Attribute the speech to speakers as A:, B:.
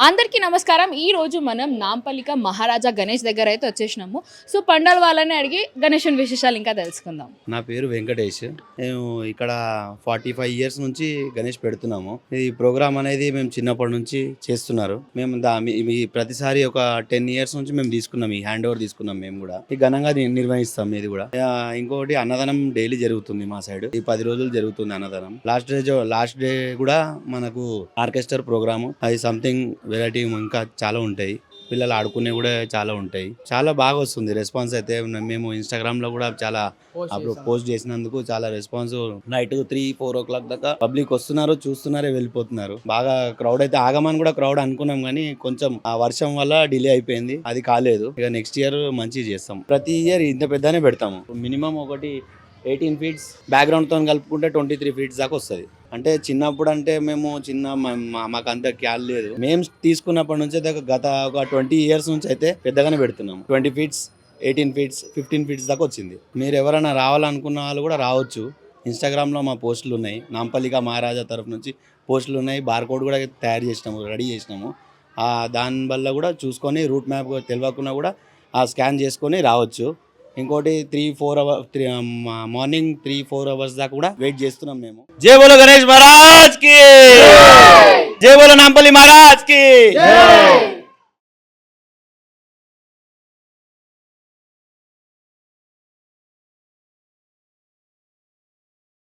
A: అందరికీ నమస్కారం. ఈ రోజు మనం నాంపల్లిక మహారాజా గణేష్ దగ్గర అయితే వచ్చేసినాము. సో పండల్ వాళ్ళని అడిగి గణేషన్ విశేషాలు ఇంకా తెలుసుకుందాం.
B: నా పేరు వెంకటేష్. మేము ఇక్కడ ఫార్టీ ఫైవ్ ఇయర్స్ నుంచి గణేష్ పెడుతున్నాము. ఈ ప్రోగ్రామ్ అనేది మేము చిన్నప్పటి నుంచి చేస్తున్నారు. మేము దా మీ- ప్రతిసారి ఒక టెన్ ఇయర్స్ నుంచి మేము తీసుకున్నాం. ఈ హ్యాండ్ ఓవర్ తీసుకున్నాం మేము కూడా. ఈ ఘనంగా నిర్వహిస్తాం ఇది కూడా. ఇంకోటి ఇంకొకటి అన్నదానం డైలీ జరుగుతుంది మా సైడ్. ఈ పది రోజులు జరుగుతుంది అన్నదానం. లాస్ట్ డే లాస్ట్ డే కూడా మనకు ఆర్కెస్ట్రా ప్రోగ్రాము. అది సంథింగ్ వెరైటీ ఇంకా చాలా ఉంటాయి. పిల్లలు ఆడుకునే కూడా చాలా ఉంటాయి. చాలా బాగా వస్తుంది. రెస్పాన్స్ అయితే మేము ఇన్స్టాగ్రామ్లో కూడా చాలా అప్పుడు పోస్ట్ చేసినందుకు చాలా response night three four o'clock దాకా పబ్లిక్ వస్తున్నారు చూస్తున్నారే వెళ్ళిపోతున్నారు. బాగా క్రౌడ్ అయితే ఆగమని కూడా క్రౌడ్ అనుకున్నాం కానీ కొంచెం ఆ వర్షం వల్ల డిలే అయిపోయింది. అది కాలేదు. ఇక నెక్స్ట్ ఇయర్ మంచిగా చేస్తాం. ప్రతి ఇయర్ ఇంత పెద్దనే పెడతాము. మినిమం ఒకటి ఎయిటీన్ ఫీట్స్ బ్యాక్గ్రౌండ్తో కలుపుకుంటే ట్వంటీ త్రీ ఫీట్స్ దాకా వస్తుంది. అంటే చిన్నప్పుడు అంటే మేము చిన్న మా- మాకు అంత క్యాల్ లేదు. మేము తీసుకున్నప్పటి నుంచి అయితే గత ఒక ట్వంటీ ఇయర్స్ నుంచి అయితే పెద్దగానే పెడుతున్నాం twenty feets eighteen feets fifteen feets దాకా వచ్చింది. మీరు ఎవరైనా రావాలనుకున్న వాళ్ళు కూడా రావచ్చు. ఇన్స్టాగ్రామ్లో మా పోస్టులు ఉన్నాయి. నాంపల్లిక మహారాజా తరఫు నుంచి పోస్టులు ఉన్నాయి. బార్కోడ్ కూడా తయారు చేసినాము రెడీ చేసినాము. దాని వల్ల కూడా చూసుకొని రూట్ మ్యాప్ తెలియకుండా కూడా ఆ స్కాన్ చేసుకొని రావచ్చు. ఇంకోటి three four hour three morning three four hours దాకా కూడా వెయిట్ చేస్తున్నాం మేము. జై బోలో గణేష్ మహారాజ్కి! జై! బోలో నాంపల్లి మహారాజ్కి!